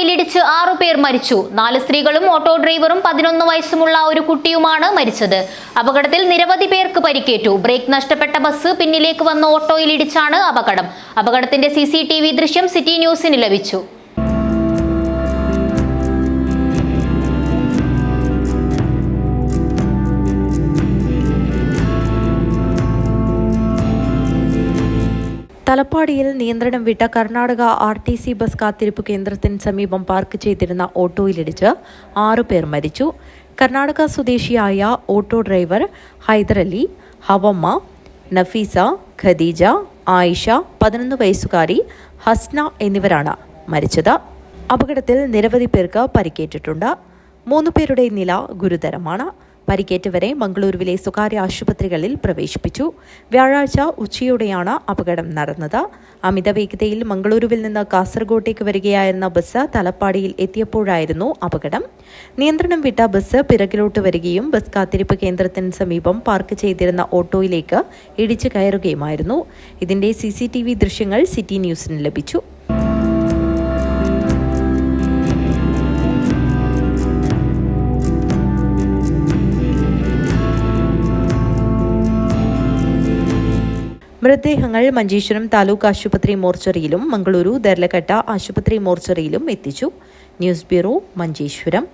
ഓട്ടോയിലിടിച്ച് ആറുപേർ മരിച്ചു. നാല് സ്ത്രീകളും ഓട്ടോ ഡ്രൈവറും പതിനൊന്ന് വയസ്സുമുള്ള ഒരു കുട്ടിയുമാണ് മരിച്ചത്. അപകടത്തിൽ നിരവധി പേർക്ക് പരിക്കേറ്റു. ബ്രേക്ക് നഷ്ടപ്പെട്ട ബസ് പിന്നിലേക്ക് വന്ന ഓട്ടോയിലിടിച്ചാണ് അപകടം. അപകടത്തിന്റെ സി ദൃശ്യം സിറ്റി ന്യൂസിന് ലഭിച്ചു. തലപ്പാടിയിൽ നിയന്ത്രണം വിട്ട Karnataka R T C bus കാത്തിരിപ്പ് കേന്ദ്രത്തിന് സമീപം പാർക്ക് ചെയ്തിരുന്ന ഓട്ടോയിലിടിച്ച് ആറുപേർ മരിച്ചു. കർണാടക സ്വദേശിയായ ഓട്ടോ ഡ്രൈവർ ഹൈദരലി ഹവമ്മ നഫീസ ഖദീജ ആയിഷ പതിനൊന്ന് വയസ്സുകാരി ഹസ്ന എന്നിവരാണ് മരിച്ചത്. അപകടത്തിൽ നിരവധി പേർക്ക് പരിക്കേറ്റിട്ടുണ്ട്. മൂന്ന് പേരുടെ നില ഗുരുതരമാണ്. പരിക്കേറ്റവരെ മംഗളൂരുവിലെ സ്വകാര്യ ആശുപത്രികളിൽ പ്രവേശിപ്പിച്ചു. വ്യാഴാഴ്ച ഉച്ചയോടെയാണ് അപകടം നടന്നത്. അമിത വേഗതയിൽ മംഗളൂരുവിൽ നിന്ന് കാസർഗോട്ടേക്ക് വരികയായിരുന്ന ബസ് തലപ്പാടിയിൽ എത്തിയപ്പോഴായിരുന്നു അപകടം. നിയന്ത്രണം വിട്ട ബസ് പിറകിലോട്ട് വരികയും ബസ് കാത്തിരിപ്പ് കേന്ദ്രത്തിന് സമീപം പാർക്ക് ചെയ്തിരുന്ന ഓട്ടോയിലേക്ക് ഇടിച്ചു കയറുകയുമായിരുന്നു. ഇതിന്റെ സി ദൃശ്യങ്ങൾ സിറ്റി ന്യൂസിന് ലഭിച്ചു. മൃതദേഹങ്ങൾ മഞ്ചേശ്വരം താലൂക്ക് ആശുപത്രി മോർച്ചറിയിലും മംഗളൂരു ദർലഘട്ട ആശുപത്രി മോർച്ചറിയിലും എത്തിച്ചു. News bureau Manjeshwaram.